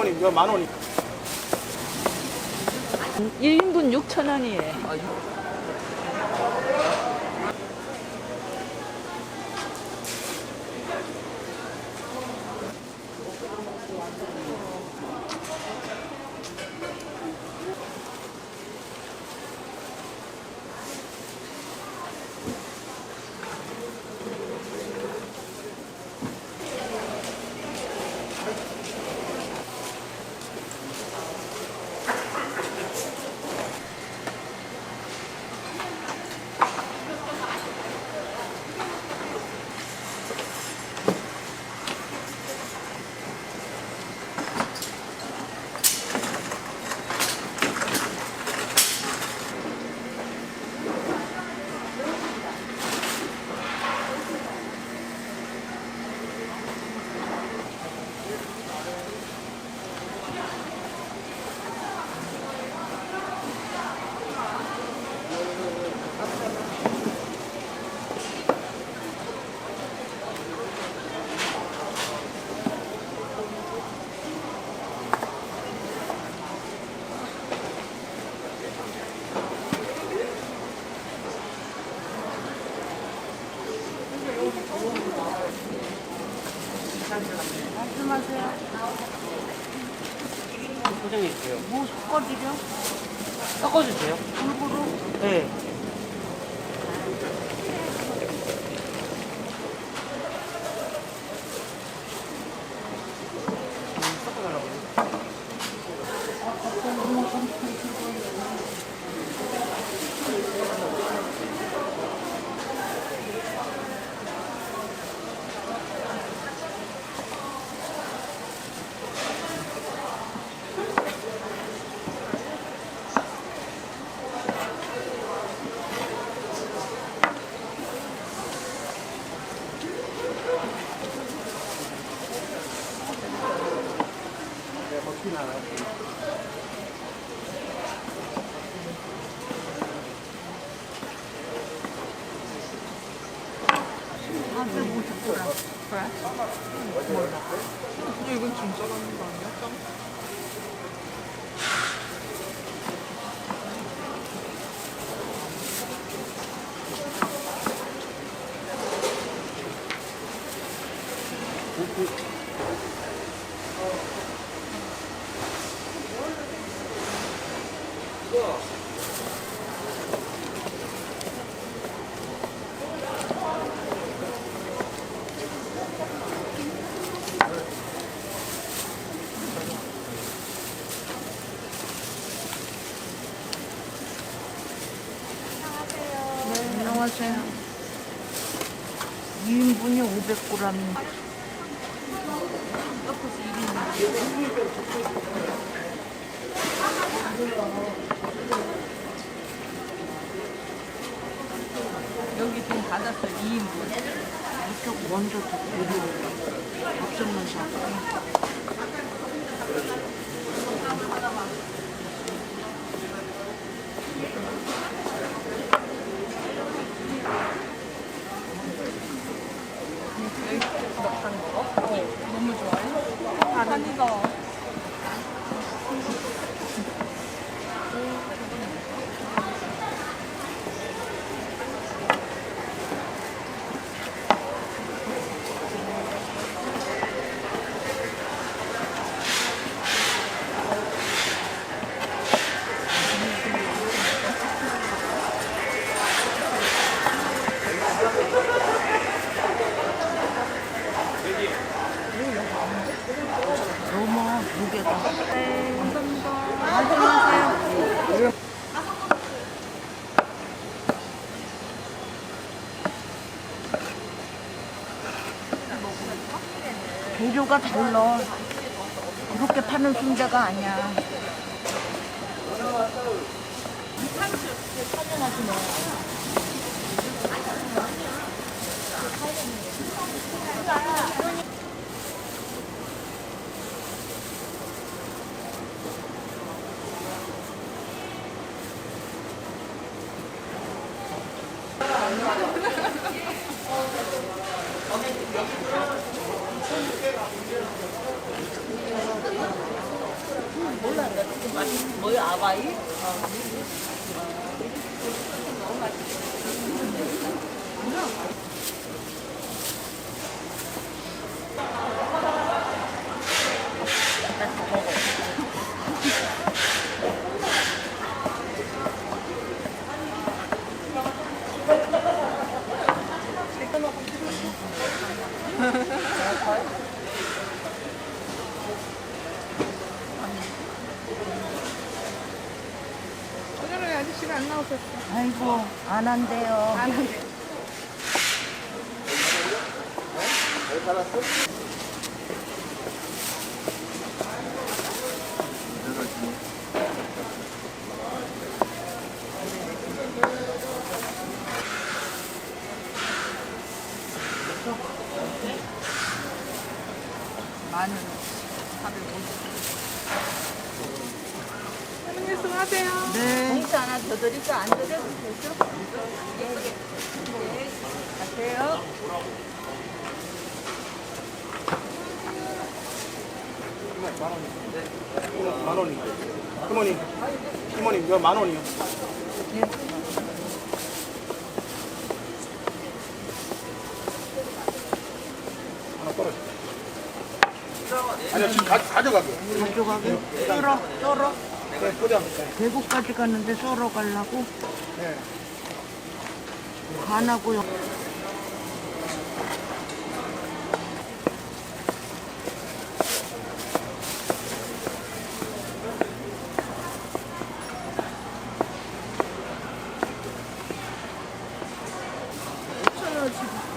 어머니 이거 만 원이. 1인분 6,000원이에요. 포장해 주세요. 뭐 섞어드려? 섞어주세요. 골고루? 네. 아, 150g. 그래? 근데 이건 진짜 거 아니야? 짱? 안 녕하세요. 2인분이 500g. 여기 지금 받았어요, 2인분. 이쪽 먼저 듣고 사. 좋아해? 다 여기에서. 네, 감사합니다. 안녕하세요. 재료가 달라. 그렇게 파는 순자가 아니야. 이 뭐야, 아바이? 오 안 나오셨어. 아이고, 안 한대요. 안 한대. 마늘 450. 사장님 수고 하세요. 네. 공수 하나 더 드릴까? 안 드려도 되죠? 예, 예. 예. 가세요. 만 원이. 이모님, 이모님 이거 만 원이요. 하나 떨어져. 아니요 지금 가, 가져가게. 가져가게. 썰어, 썰어. 포장. 대구까지 갔는데 썰어 가려고. 네. 간하고요.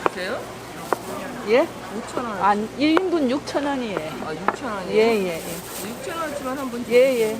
주세요? 예? 5천 원. 아, 1인분 6천 원이에요. 아, 6천 원이요? 예, 예, 예. 6천 원치만 한 분. 예, 예.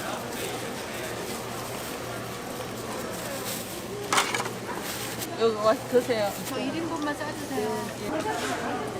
여기 와서 드세요. 저 1인분만 싸주세요. 네, 요지 3개만 주시면 안 돼요? 예.